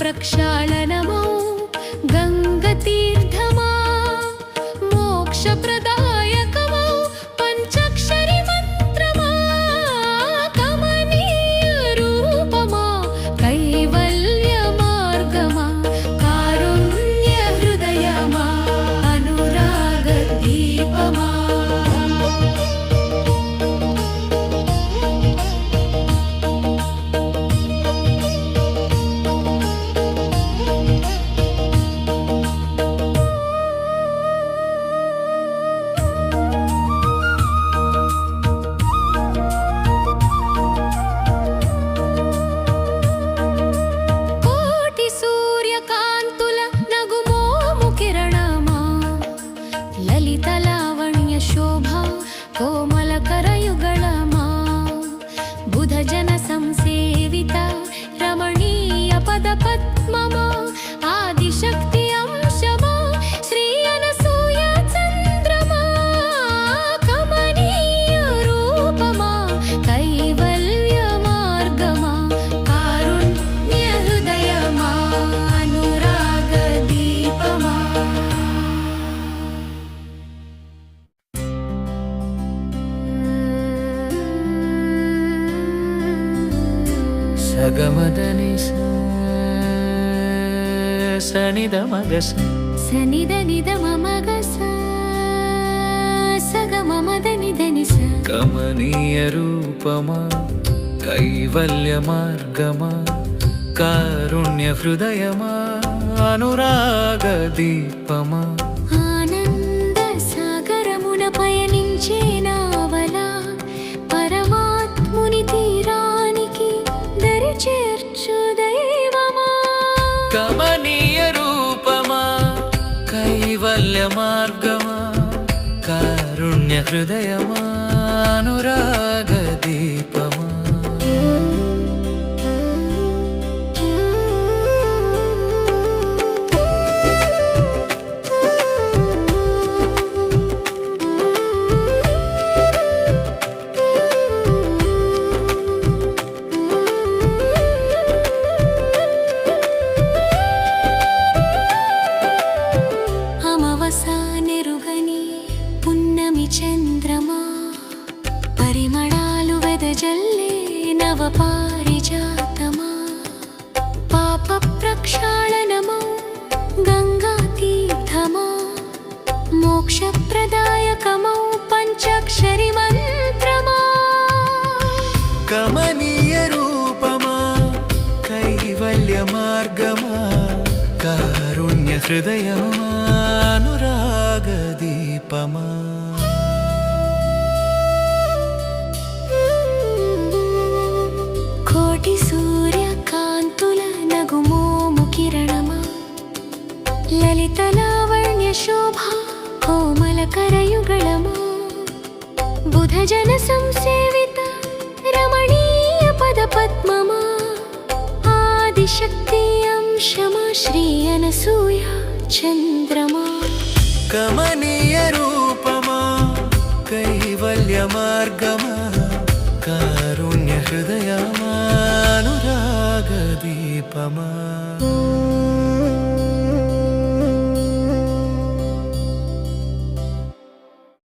ప్రక్షాళనమౌ కోమల కరయుగ సగమదని సనిద మగస సనిద నిద కమనీయ రూపమా కైవల్య మార్గమా కారుణ్య హృదయమా అనురాగ దీపమా ఆనంద సాగరమున పయనించే కారుణ్య హృదయమా నవ పారిజాతమా పాప ప్రక్షాళనమౌ గంగా తీర్థమా మోక్షప్రదాయకమౌ పంచాక్షరి మంత్రమా కోమల కరయుగళమా బుధ జన సంసేవిత రమణీయ పద పద్మమా ఆదిశక్తి అంశమా శ్రీ అనసూయ చంద్రమా కమనీయ రూపమా కైవల్య మార్గమా కారుణ్య హృదయమా అనురాగ దీపమా